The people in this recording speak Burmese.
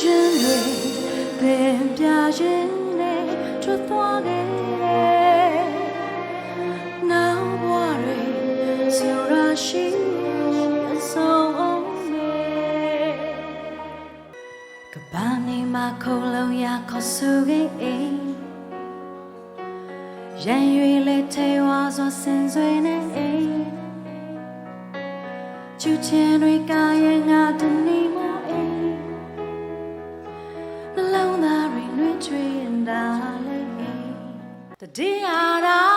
ခြင်းတွေပင်ပြရင်နဲ့ထွက်သွားခဲ့တယ်နောက်ဘဝတွေဆိုရရှိအဆုံးအောင်မယ်ကဘာနေမှာခုံလုံးရခေါ်ဆိုခဲ့အိမ်ရန်ရွေလေးထေဝါစွာဆင်ဆွေနေအိမ်ချူချင်တွေကရဲ့ငါတနေမအိမ် တတိယ